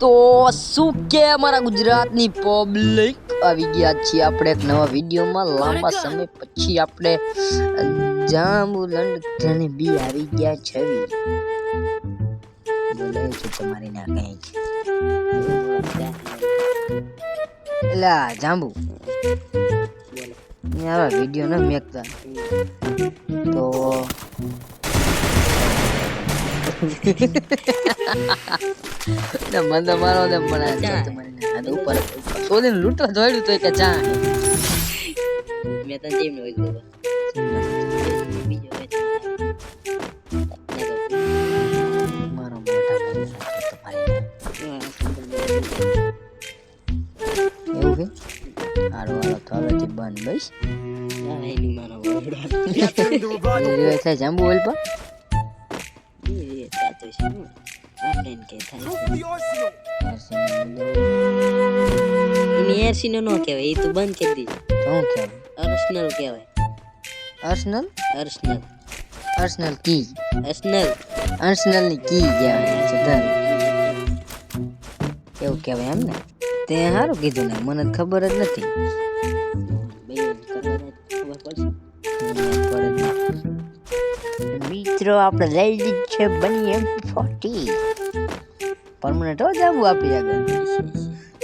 તો શું કે અમારા ગુજરાતની પબ્લિક આવી ગયા છીએ આપણે એક નવા વિડીયોમાં. લાંબા સમય પછી આપણે જાંબુ લંડન બી આવી ગયા છે. બોલાય છે તમારી ના કઈ. લા જાંબુ. આવા વીડિયો ન મેકતા. તો ને મને મારો ને પણ ઉપર સોદીને લૂંટવા દોડ્યું તો કે ચા મેં તને જેમ તો હવેથી બંધ જાંબુ ઓઇલ પર? છે એરસી નો ન કહેવાય એ તો બંધ કરી દીધું શું કહેવાય? અર્સનલ કહેવાય. અર્સનલ અર્સનલ અર્સનલ કી. અર્સનલ અર્સનલની કી કહેવાય સુધાર એવું કહેવાય એમ ને તે સારું કીધું ને મને ખબર જ નથી. મિત્રો આપણે લઈ લીધી છે બની એમ ફોર્ટી. પરમનન્ટ હો જાવું આપી આગળ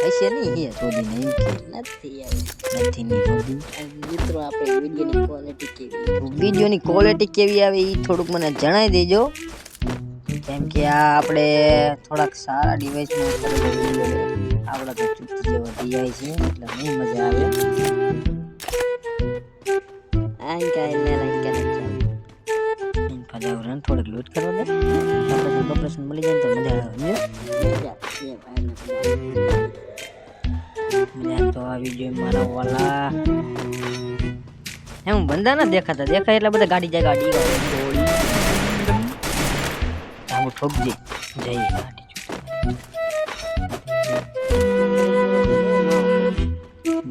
હશે નહીં હે શોધી નહીં કે નથી આવે નથી નહીં શોધી મિત્રો આપણે વિડીયોની ક્વોલિટી કેવી વિડીયોની ક્વોલિટી કેવી આવે એ થોડુંક મને જણાવી દેજો કેમ કે આ આપણે થોડાક સારા ડિવાઇસમાં આપણા તો ચૂપ જેવો ડિવાઇસ છે એટલે નહીં મજા આવે આંકા એને આંકા નથી પર્યાવરણ થોડુંક લૂટ કરવા દે ઓપરેશન બંદા ના દેખાતા. દેખાય એટલે બધા ગાડી જાય ગાડી ગાડી ઠોકજે જઈ ગાડી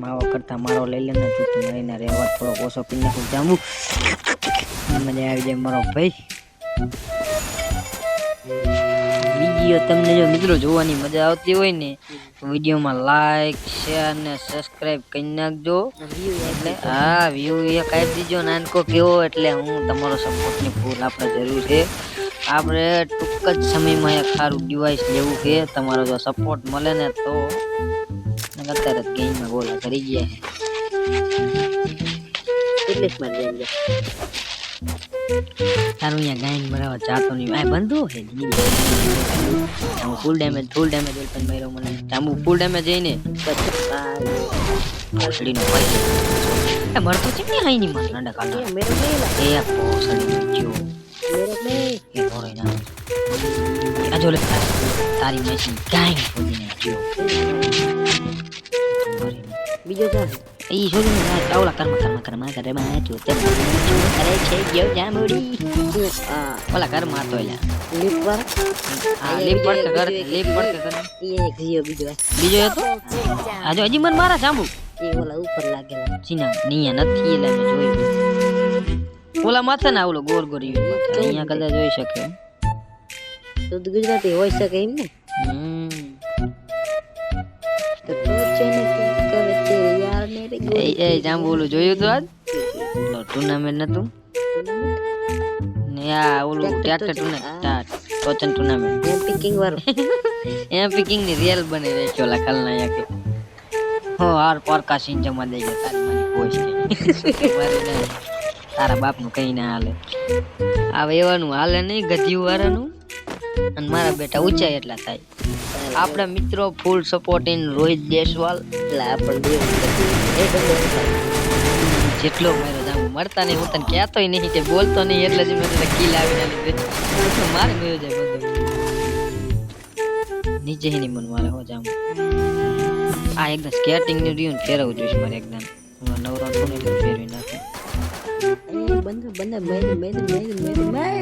માવો કરતા મારો લઈ લેને ચૂંટણી મળીને રહેવા થોડોક ઓછો પી નાખું. જામું. મજા આવી જાય મારો ભાઈ. વીડિયો તમને જો મિત્રો જોવાની મજા આવતી હોય ને વિડીયોમાં લાઈક શેર ને સબસ્ક્રાઈબ કરી નાખજો. એટલે હા વ્યૂ એક આપી દીજો નાનકો કેવો એટલે હું તમારો સપોર્ટની ફૂલ આપણે જરૂર છે. આપણે ટૂંક જ સમયમાં એક સારું ડિવાઇસ લેવું કે તમારો જો સપોર્ટ મળે ને તો અત્યારે જ ગેમમાં ગોલા કરી ગયા એટલે જ મારી તારું અહીંયા ગાઈન બરાબર ચાતો નહીં. આ બંધો છે ફૂલ ડેમેજ ફૂલ ડેમેજ પણ માર્યો મને ચાંબુ ફૂલ ડેમેજ જઈને પોસડીનો ભાઈ મરતો છે કે અહીં નહીં મને અંડા કાઢો એ પોસડી ગયો એ રોઈ ના. આ જો લે તારી મશીન ગાઈન ફૂલી ગયો બીજો ચાલો ઈ છોડીને ના ચાવલા કર્મ કર્મ કર્મ કરે માં જો તે કરે છે ગયો જામુડી ઓલા કર મારતો એલા લીપ પર આ લીપ પર કર લીપ પર કર એ એક જીઓ બીજો બીજો હતો આ જો હજી મને મારા જાંબુ એ ઓલા ઉપર લાગેલા ચીના નિયા નથી એટલે મેં જોયું ઓલા માથે ના ઓલો ગોર ગોર ઈ માથે. અહીંયા કદાચ જોઈ શકે શુદ્ધ ગુજરાતી હોય શકે એમ ને હમ. એ એ જામ બોલું. જોયું તો આજ? ટુર્નામેન્ટ નતું? ને આ ઓલું ટ્રેક્ટર ટુર્નામેન્ટ ટોચન ટુર્નામેન્ટ એમ પિકિંગ વાળો. એમ પિકિંગની રિયલ બને રે ચોલા ખલનાયક યાકે હો હાર પરકા સીન જમા દઈ ગયો. તારી મને પોસ્ટ તારા બાપનું. કઈ ના હાલે. આ એવાનું હાલે નહીં ગધ્યું વાળાનું. અને મારા બેટા ઊંચાઈ એટલા થાય. આપણા મિત્રો full support in Rohit Deshwal. એટલે આપણે જેટલો મારો જામું મળતા નહીં, હું તને કહેતોય નહીં કે બોલતો નહીં, એટલે જ મેં તને કિલ આવીને લીધે મારે ગયો જાય બધું. નીચે નહીં મન મારે હો જામ. આ એકદમ સ્કેટિંગનું રહ્યું ને ફેરવવું જોઈએ મારે એકદમ હું નવરો એટલે ફેરવી નાખું. બંધ બંધ મેં મેં મેં મારે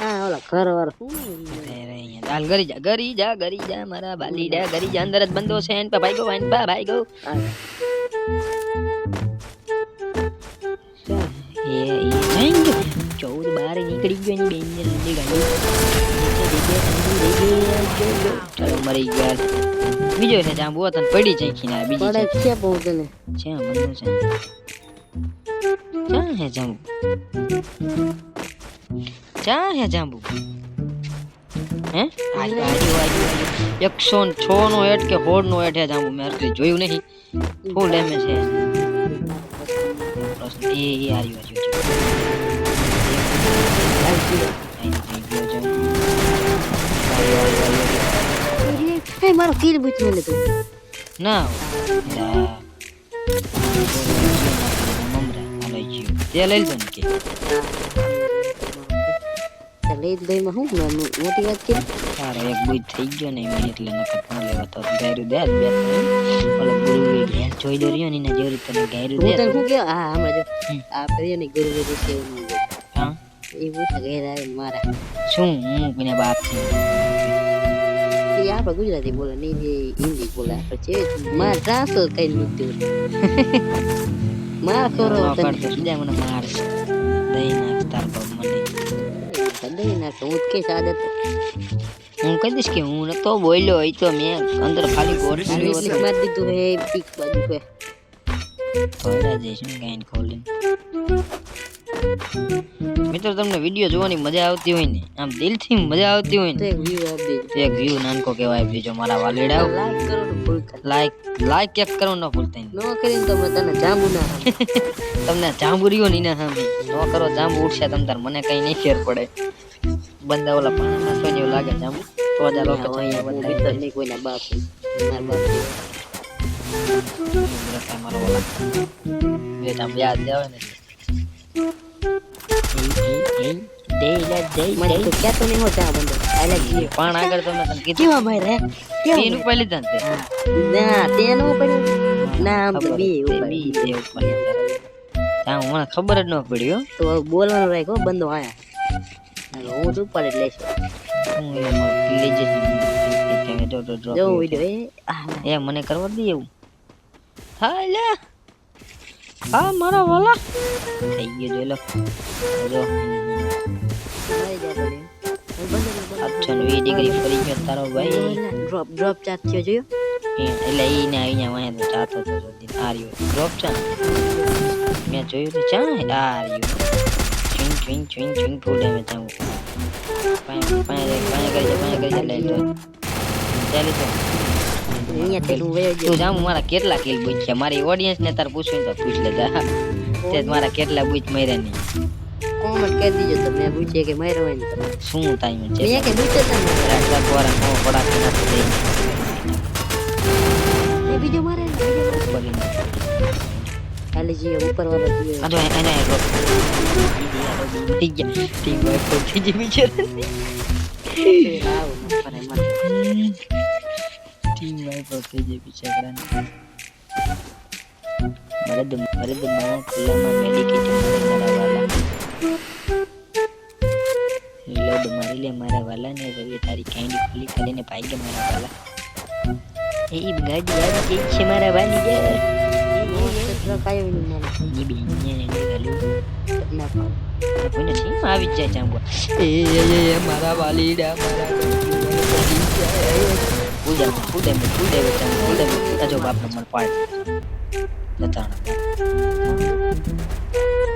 હા ઓલા ઘર દાલ ગરી જા ગરી જા ગરી જા મારા બાલીડા ગરી જા અંદર જ બંધો છે એન પા ભાઈ ગો એન પા ભાઈ ગો. એ એ ગયો ચૌદ બાર નીકળી ગયો એની બેન ને ચાલો મરી ગયા. બીજો છે બહુ તને પડી જાય ખીના બીજી પડે છે. ને છે બંધો છે. ક્યાં હે ક્યાં હે જાંબુ. હે? આયો આયો આયો એકસો છ નો એટ કે હોડ નો એટ હે જાંબુ. મેં અર્થે જોયું નહીં. ફૂલ ડેમેજ છે? પ્રશ્ન એ એ આયો આર્યો મારો કિલ બુચ લે તું. ના તે લઈ લીધો ને કે. લઈ દઈ માં હું મોટી વાત કે તારો એક બુજ થઈ ગયો ને એમાં એટલે નકર ન લેવા તો ગાયરું દે બે ઓલો ગુરુ ઘેર જોઈ દો રહ્યો ને એના જેવી રીતે ગાયરું હું દે શું કે હા હમણાં જો. આ કરીએ ને ગુરુ ગુરુ છે એવું હા? એ પૂછે ઘેર આવે મારા. શું? હું કોઈને બાપ છે? એ આપણે ગુજરાતી બોલે નહીં જે હિન્દી બોલે. આપણે છે મારે ટ્રાન્સફર કરી લીધું મારા છોરો તને. સીધા મને મારશે. દઈ નાખ તાર બાપ મને. દઈ નાખે હું કે આદત હું કહી દઈશ કે હું નતો બોલ્યો એ તો મેં અંદર ખાલી હતું મારી દીધું હે પીક બાજુ હે. થોડા જઈશ ગાઈને ખોલીને. મિત્રો તમને વીડિયો જોવાની મજા આવતી હોય ને આમ દિલથી મજા આવતી હોય ને એક વ્યૂ નાનકો કહેવાય બીજો મારા વાલીડા. લાઈક કરો લાઈક લાઈક કેક કરો ન ભૂલતા નહીં. ન કરીને તો મેં તને જાંબુ ના તમને તમને જાંબુરીઓ ની ના સામે ન કરો જાંબુ ઉઠશે તમ તાર. મને કઈ નહીં ફેર પડે. બંદા ઓલા પાણી નાખવા જેવું લાગે જાંબુ. તો જ લોકો અહીંયા બતાવી ભીતર નહીં કોઈના બાપ. મારા બાપ મારો ઓલા. બે જાંબુ યાદ આવે ને? દે લે દે મને તો પણ આગળ તમે તને કીધું. કેવા ભાઈ રે? કેવા પીન ઉપર લીધા ના તેનું નો ના આમ તો બી ઉપર બી તે ઉપર ત્યાં મને ખબર જ ન પડી હો. તો બોલવાનું રાખ હો બંધો આયા. હું તો ઉપર લઈશ. હું લઈ જઈશ જો જો જો વિડિયો એ મને કરવા દે એવું. હા લે હા મારા વાલા. થઈ ગયો જો લો. જો. વીસ ડિગ્રી ફરી ગયો તારો ભાઈ. ડ્રોપ ડ્રોપ ચાર્જ થયો જોયો? એટલે એને અહીંયા વાંહે તો ચાતો હતો આ રહ્યો ડ્રોપ ચા મેં જોયું તો ચા આ રહ્યું ચુઈંગ ચુઈંગ ચુઈંગ ચુઈંગ ફૂલ ડેમેજ પાયા પાયા પાયા કરી જા કરી લઈ તો ચાલી તો. અહીંયા હું વયો તું જામ મારા કેટલા કિલ બુજ છે મારી ઓડિયન્સ ને તાર પૂછવું તો પૂછ લેતા તે મારા કેટલા બુજ મર્યા નહીં. કોમેન્ટ કરી દીજો તમે પૂછીએ કે માર્યો હોય ને તમે. શું ટાઈમ છે? મેં કે પૂછે તમે રાજા કોરા નો પડા કે ના દઈ એ બીજો મારે. ખાલી જે ઉપર વાળો જીઓ આ જો એને રોક. થઈ ગયા ટીમ વાઇફ તો થઈ ગઈ બિચારા આવું ટીમ થઈ ગઈ વાલા લોડ મારી લે મારા વાલાને રવિ તારી કેન્ડી ખુલ્લી કરીને પાઈ ગયા મારા વાલા. એ ગાડી આવી ગઈ છે મારા વાલી ગયા મારા વાલીડા મારા બાપ નંબર પાડ.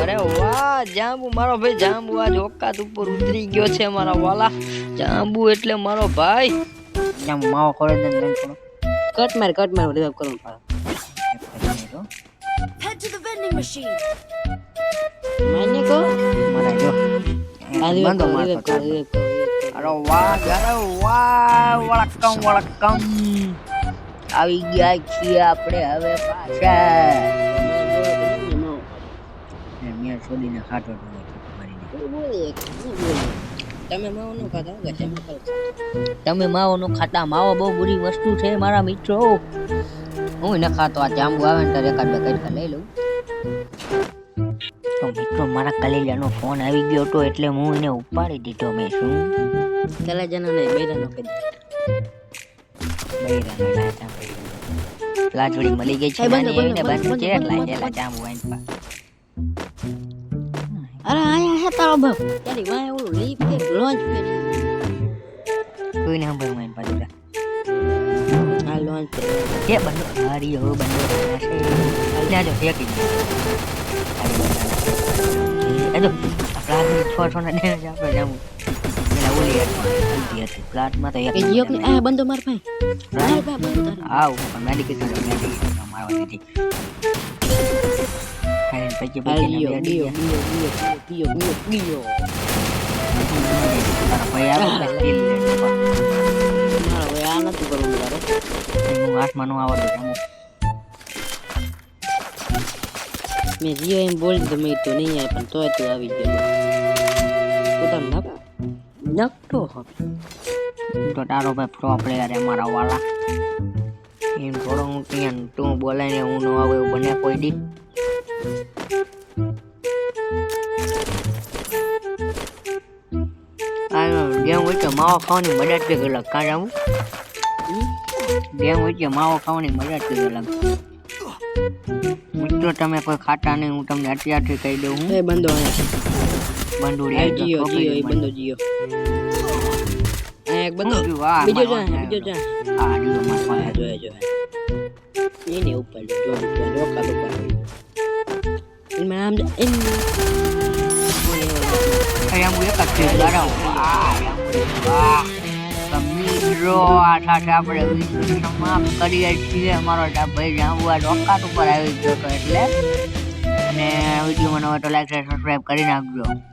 અરે વાહ જાંબુ. મારો ભાઈ જાંબુ આજ ઓકાત ઉપર ઉતરી ગયો છે મારા વાલા. જાંબુ એટલે મારો ભાઈ. જાંબુ માવો ખોડે દે ને કરો કટ માર કટ માર રિવાઇવ પડે કો મારા જો. બંધો કરો, કરો. અરે વાહ અરે વાહ વળકમ વળકમ આવી ગયા છીએ આપણે હવે પાછા. છોડીને બોલે. તમે માવો ન ખાતા તમે માવો નો ખાતા માવો બહુ બુરી વસ્તુ છે મારા મિત્રો. હું ન ખાતો આ જાંબુ આવે ને ત્યારે એકાદ બે કડકા લઈ લઉં. તો મિત્રો મારા કલેજાનો ફોન આવી ગયો હતો એટલે હું એને ઉપાડી દીધો મેં શું? કલેજાનો ને બેરાનો દે. બૈરાનો લાજવડી મળી ગઈ છે મને એને બંધ, છે બંધ, જાંબુ આઈને પા. અરે આયા હે તારો બાપ તારી વાય ઓલું લીપ કે લોન્ચ કે કોઈ ના આઈને પાછું જા. આ લોન્ચ કે બંદો હારી હો બંદો થશે ત્યાં જો એક ઇન એ જો પ્લાટની છ છ ને ડેમેજ આપણે જાવું પેલા ઓલી હતી હતી પ્લાટમાં તો એક કે જીઓ આ બંધો માર બંધો આવ મેડિકેશન મેડિકેશન મારવા દીધી ખાઈને પછી આ પછી ગીયો mío, mío, mío, mío, તારા ભાઈ આવે એટલે skill લે. મારો હવે આ નથી કરવું તારે હું હાથમાં નો આવડતું જમું મેં જીઓ એમ બોલી તો મેં તો નહીં આવે પણ તોય તું આવી ગયો પોતાનું નાપ નકટો હવે તો તારો ભાઈ પ્રો પ્લેયર એ મારા વાળા એમ થોડો હું ત્યાં તું બોલાય ને હું ન આવું એવું બને કોઈ દી વચ્ચે માવો ખાવાની મજા જ કંઈક અલગ. કાં જાવું ગેમ વચ્ચે માવો ખાવાની મજા જ કંઈક અલગ? મિત્રો તમે કોઈ ખાતા નહીં હું તમને અત્યારથી કહી દઉં હું. એ બંધો બંધો જીઓ જીઓ એ બંધો જીઓ. એક બંધો બીજો જો બીજો જો આ જીઓ માં પાસે જોય જોયા. એની ઉપર જો જો રોકા તો પર એમાં આમ એમ Kecil garau. Wah, ayam gue wah. Pemiro સાથે આપણે વીડિયો સમાપ્ત કરીએ છીએ અમારો ભાઈ જાંબુઆ ડોકાત ઉપર આવી ગયો હતો એટલે અને વીડિયો મને તો લાઈક સબસ્ક્રાઈબ કરી નાખજો